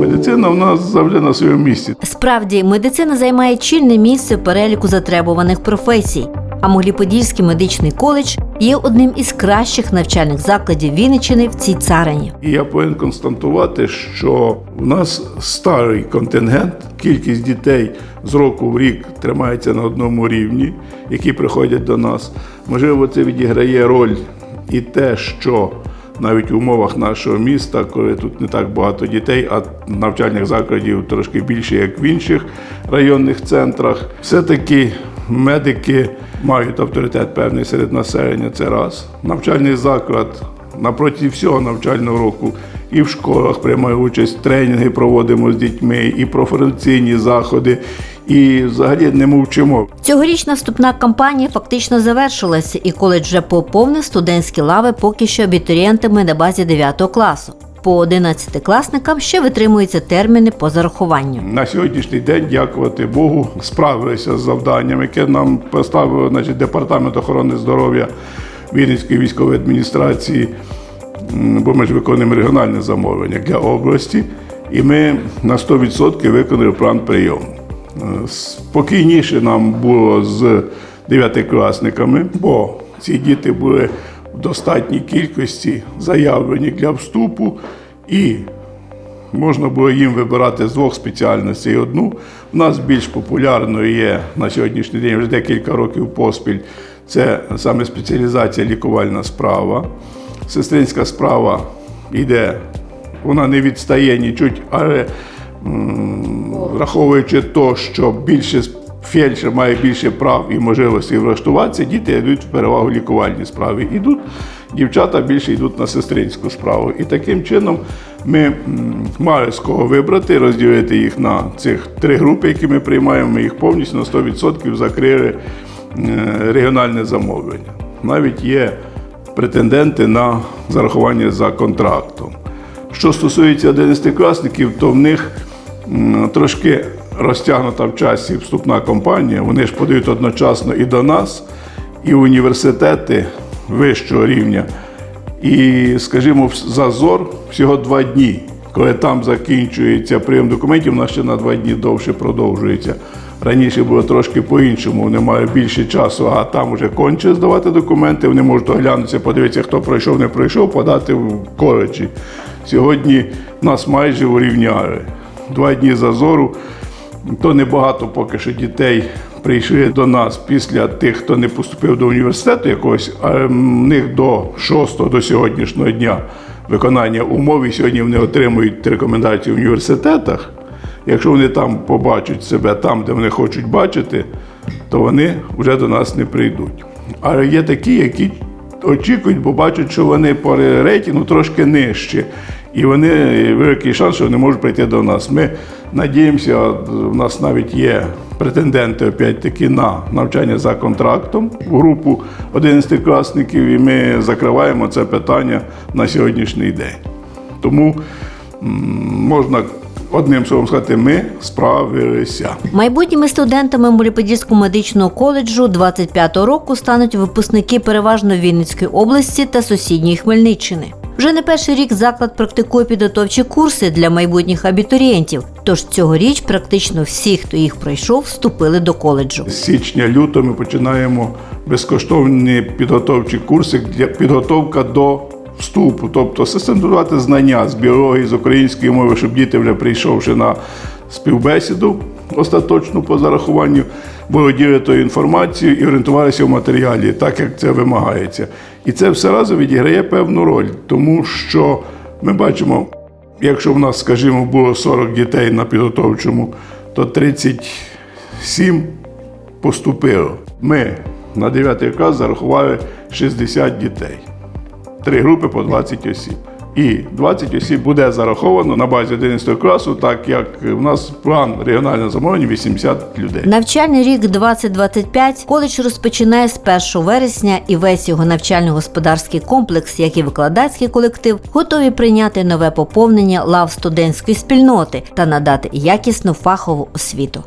Медицина в нас завжди на своєму місці. Справді, медицина займає чільне місце в переліку затребуваних професій. А Могліподільський медичний коледж є одним із кращих навчальних закладів Вінниччини в цій царині. І я повинен констатувати, що в нас старий контингент, кількість дітей з року в рік тримається на одному рівні, які приходять до нас. Можливо, це відіграє роль і те, що навіть в умовах нашого міста, коли тут не так багато дітей, а навчальних закладів трошки більше, як в інших районних центрах, все-таки медики мають авторитет певний серед населення. Це раз. Навчальний заклад напроти всього навчального року і в школах приймає участь, тренінги проводимо з дітьми, і профораційні заходи, і взагалі не мовчимо. Цьогорічна вступна кампанія фактично завершилася, і коледж вже поповнив студентські лави поки що абітурієнтами на базі 9 класу. По 11-класникам ще витримуються терміни по зарахуванню. На сьогоднішній день, дякувати Богу, справилися з завданням, яке нам поставив значить, департамент охорони здоров'я Вінницької військової адміністрації, бо ми ж виконуємо регіональне замовлення для області, і ми на 100% виконали план прийому. Е, Спокійніше нам було з дев'ятикласниками, бо ці діти були в достатній кількості заявлені для вступу і Можна було їм вибирати з двох спеціальностей одну. У нас більш популярною є на сьогоднішній день вже декілька років поспіль. Це саме спеціалізація лікувальна справа. Сестринська справа йде, вона не відстає нічуть, але враховуючи те, що більше фельдшер має більше прав і можливостей влаштуватися, діти йдуть в перевагу лікувальні справи. Ідуть, дівчата більше йдуть на сестринську справу. І таким чином ми мали з кого вибрати, розділити їх на цих три групи, які ми приймаємо. Ми їх повністю на 100% закрили е, регіональне замовлення. Навіть є претенденти на зарахування за контрактом. Що стосується 11-класників, то в них трошки розтягнута в часі вступна кампанія. Вони ж подають одночасно і до нас, і університети вищого рівня. І, скажімо, зазор всього два дні. Коли там закінчується прийом документів, у нас ще на два дні довше продовжується. Раніше було трошки по-іншому, вони мають більше часу, а там вже конче здавати документи, вони можуть оглянутися, подивитися, хто пройшов, не пройшов, подати в коледжі. Сьогодні нас майже урівняли. Два дні зазору. То небагато поки що дітей прийшли до нас після тих, хто не поступив до університету якогось, а в них до 6 до сьогоднішнього дня виконання умов, і сьогодні вони отримують рекомендації в університетах. Якщо вони там побачать себе там, де вони хочуть бачити, то вони вже до нас не прийдуть. Але є такі, які очікують, бо бачать, що вони по рейтингу трошки нижче. І вони великий шанс, що вони можуть прийти до нас. Ми надіємося, у нас навіть є претенденти опять-таки на навчання за контрактом в групу 11-класників, і ми закриваємо це питання на сьогоднішній день. Тому можна одним словом сказати, ми справилися. Майбутніми студентами Моліподільського медичного коледжу 25-го року стануть випускники переважно Вінницької області та сусідньої Хмельниччини. Вже не перший рік заклад практикує підготовчі курси для майбутніх абітурієнтів. Тож цьогоріч практично всі, хто їх пройшов, вступили до коледжу. З січня-лютого ми починаємо безкоштовні підготовчі курси для підготовка до вступу, тобто систематизувати знання з біології, з української мови, щоб діти вже прийшовши на співбесіду остаточну по зарахуванню, володіли тою інформацією і орієнтувалися в матеріалі, так як це вимагається. І це все разом відіграє певну роль, тому що ми бачимо, якщо в нас, скажімо, було 40 дітей на підготовчому, то 37 поступило. Ми на 9 клас зарахували 60 дітей. Три групи по 20 осіб. І 20 осіб буде зараховано на базі 11 класу, так як в нас план регіонального замовлення 80 людей. Навчальний рік 2025 коледж розпочинає з 1 вересня, і весь його навчально-господарський комплекс, як і викладацький колектив, готові прийняти нове поповнення лав студентської спільноти та надати якісну фахову освіту.